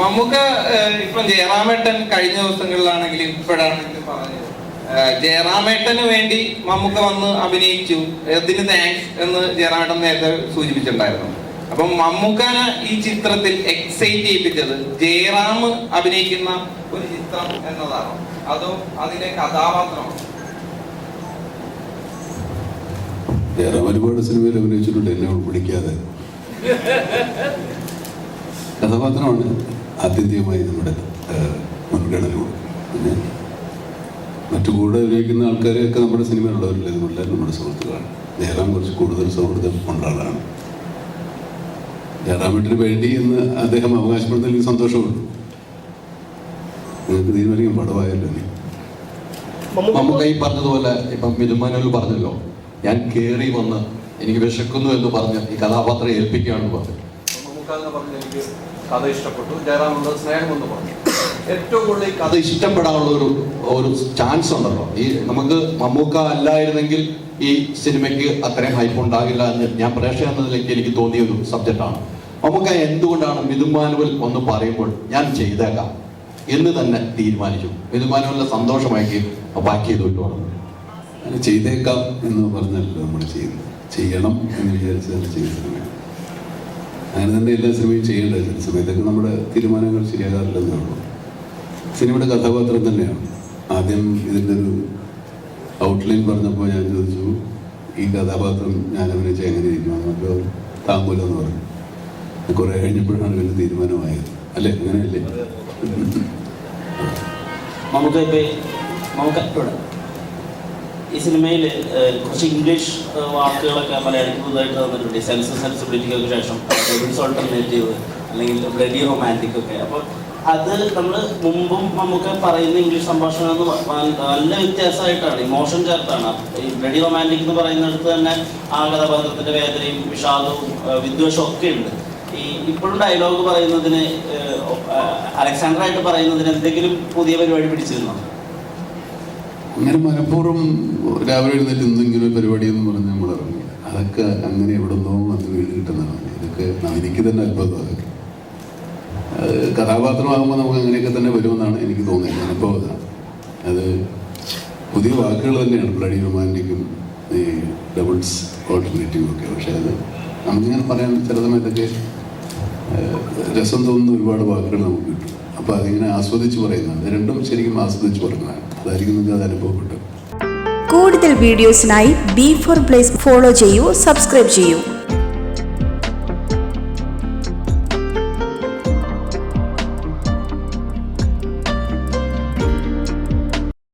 മമ്മൂക്ക ഏഹ്, ഇപ്പം ജയറാമേട്ടൻ കഴിഞ്ഞ ദിവസങ്ങളിലാണെങ്കിലും ഇപ്പോഴാണെങ്കിലും പറഞ്ഞത്. ജയറാമേട്ടന് വേണ്ടി മമ്മൂക്ക വന്ന് അഭിനയിച്ചു. അതിന് താങ്ക്സ് എന്ന് ജയറാമേട്ടൻ നേരത്തെ സൂചിപ്പിച്ചിട്ടുണ്ടായിരുന്നു. അപ്പം മമ്മൂക്കനെ ഈ ചിത്രത്തിൽ എക്സൈറ്റ് ചെയ്യിപ്പിച്ചത് ജയറാം അഭിനയിക്കുന്ന ഒരു ചിത്രം എന്നതാണ്. അതോ അതിലെ കഥാപാത്രമാണ് ജയറാം ഒരുപാട് സിനിമയിൽ അഭിനയിച്ചിട്ടുണ്ട്. എന്നെ വിളിക്കാതെ കഥാപാത്രമാണ് ആത്യന്തികമായി നമ്മുടെ മുൻഗണന പിന്നെ മറ്റു കൂടെ ഉപയോഗിക്കുന്ന ആൾക്കാരെയൊക്കെ നമ്മുടെ സിനിമയിലുള്ളവരില്ല? ഇതുപോലെ നമ്മുടെ സുഹൃത്തുക്കളാണ്. ജയറാം കുറച്ച് കൂടുതൽ സൗഹൃദം കൊണ്ട ആളാണ്. ജയറാമേട്ടിന് വേണ്ടി എന്ന് അദ്ദേഹം അവകാശപ്പെടുന്നതിൽ എനിക്ക് സന്തോഷമുണ്ട്. നിങ്ങൾക്ക് തീരുമാനിക്കും പടമായല്ലോ നീ നമുക്ക് ഈ പറഞ്ഞതുപോലെ ഇപ്പം മിതുമാനുവൽ പറഞ്ഞല്ലോ ഞാൻ കയറി വന്ന് എനിക്ക് വിശക്കുന്നു എന്ന് പറഞ്ഞ് ഈ കഥാപാത്രം ഏൽപ്പിക്കുകയാണെന്ന് പറഞ്ഞു. എനിക്ക് കഥ ഇഷ്ടപ്പെട്ടു. ജയറാമുള്ള സ്നേഹമെന്ന് പറഞ്ഞു. ഏറ്റവും കൂടുതൽ ഈ കഥ ഇഷ്ടപ്പെടാനുള്ള ഒരു ഒരു ചാൻസ് ഉണ്ടല്ലോ. ഈ നമുക്ക് മമ്മൂക്ക അല്ലായിരുന്നെങ്കിൽ ഈ സിനിമയ്ക്ക് അത്രയും ഹൈപ്പ് ഉണ്ടാകില്ല എന്ന് ഞാൻ പ്രേക്ഷകൻ എന്ന നിലയ്ക്ക് എനിക്ക് തോന്നിയ ഒരു സബ്ജക്റ്റാണ് മമ്മൂക്ക എന്തുകൊണ്ടാണ് മിതുമാനുവൽ ഒന്ന് പറയുമ്പോൾ ഞാൻ ചെയ്തേക്കാം എന്ന് തന്നെ തീരുമാനിച്ചു. മിതുമാനുവലിനെ സന്തോഷമാക്കി ബാക്കി ചെയ്തു പറഞ്ഞു അങ്ങനെ ചെയ്തേക്കാം എന്ന് പറഞ്ഞല്ലോ നമ്മൾ ചെയ്യുന്നത്. ചെയ്യണം എന്ന് വിചാരിച്ചാൽ ചെയ്ത സിനിമയാണ് അങ്ങനെ തന്നെ എല്ലാ സിനിമയും ചെയ്യേണ്ടത് ചില സമയത്തൊക്കെ നമ്മുടെ തീരുമാനങ്ങൾ ശരിയാകാറില്ലെന്നേ ഉള്ളൂ. സിനിമയുടെ കഥാപാത്രം തന്നെയാണ്. ആദ്യം ഇതിന്റെ ഒരു ഔട്ട്ലൈൻ പറഞ്ഞപ്പോൾ ഞാൻ ചോദിച്ചു ഈ കഥാപാത്രം ഞാൻ അഭിനയിച്ച എങ്ങനെ ഇരിക്കും അപ്പോൾ താങ്കൂലം എന്ന് പറഞ്ഞു. കുറേ കഴിഞ്ഞപ്പോഴാണ് ഇതിന്റെ തീരുമാനമായത്. അല്ലേ? അങ്ങനെയല്ലേ? നമുക്ക് നമുക്ക് ഈ സിനിമയിൽ കുറച്ച് ഇംഗ്ലീഷ് വാക്കുകളൊക്കെ മലയാളിക്ക് പുതുതായിട്ട് തന്നിട്ടുണ്ട്. സെൻസ് സെൻസിബിലിറ്റിക്കൊക്കെ ശേഷം ഓൾട്ടർനേറ്റീവ് അല്ലെങ്കിൽ ബ്ലഡി റൊമാന്റിക് ഒക്കെ. അപ്പോൾ അത് നമ്മൾ മുമ്പും നമുക്ക് പറയുന്ന ഇംഗ്ലീഷ് സംഭാഷണം എന്ന് നല്ല വ്യത്യാസമായിട്ടാണ്. ഇമോഷൻ ചേർത്താണ്. ഈ ബ്ലഡി റൊമാന്റിക് എന്ന് പറയുന്നിടത്ത് തന്നെ ആ കഥാപാത്രത്തിന്റെ വേദനയും വിഷാദവും വിദ്വേഷവും ഒക്കെ ഉണ്ട്. ഈ ഇപ്പോഴും ഡയലോഗ് പറയുന്നതിന് ആയിട്ട് പറയുന്നതിന് എന്തെങ്കിലും പുതിയ പരിപാടി പിടിച്ചിരുന്നോ? അങ്ങനെ മനഃപൂർവം രാവിലെ എഴുന്നേറ്റ് ഇങ്ങനെ പരിപാടി എന്ന് പറഞ്ഞ് നമ്മൾ ഇറങ്ങി. അതൊക്കെ അങ്ങനെ എവിടെ നിന്നോ വന്ന് വീട് കിട്ടുന്നതാണ്. ഇതൊക്കെ എനിക്ക് തന്നെ അത്ഭുതം അതൊക്കെ. അത് കഥാപാത്രമാകുമ്പോൾ നമുക്ക് അങ്ങനെയൊക്കെ തന്നെ വരുമെന്നാണ് എനിക്ക് തോന്നിയത്. അനുഭവം അതാണ് അത്. പുതിയ വാക്കുകൾ തന്നെയാണ്. ബ്ലഡി റൊമാന്റിക്കും ഈ ഡബിൾസ് ഓൾട്ടർനേറ്റീവും ഒക്കെ. പക്ഷേ അത് നമുക്കിങ്ങനെ പറയാൻ ചില സമയത്തൊക്കെ രസം തോന്നുന്ന ഒരുപാട് വാക്കുകൾ നമുക്ക് കിട്ടും. അപ്പോൾ അതിങ്ങനെ ആസ്വദിച്ച് പറയുന്നത് രണ്ടും ശരിക്കും ആസ്വദിച്ച് പറയുന്നതാണ്. അതായിരിക്കും നിങ്ങൾക്ക് അത് അനുഭവപ്പെട്ടത് കൂടുതൽ വീഡിയോസിനായി ബി ഫോർ പ്ലേസ് ഫോളോ ചെയ്യൂ സബ്സ്ക്രൈബ് ചെയ്യൂ.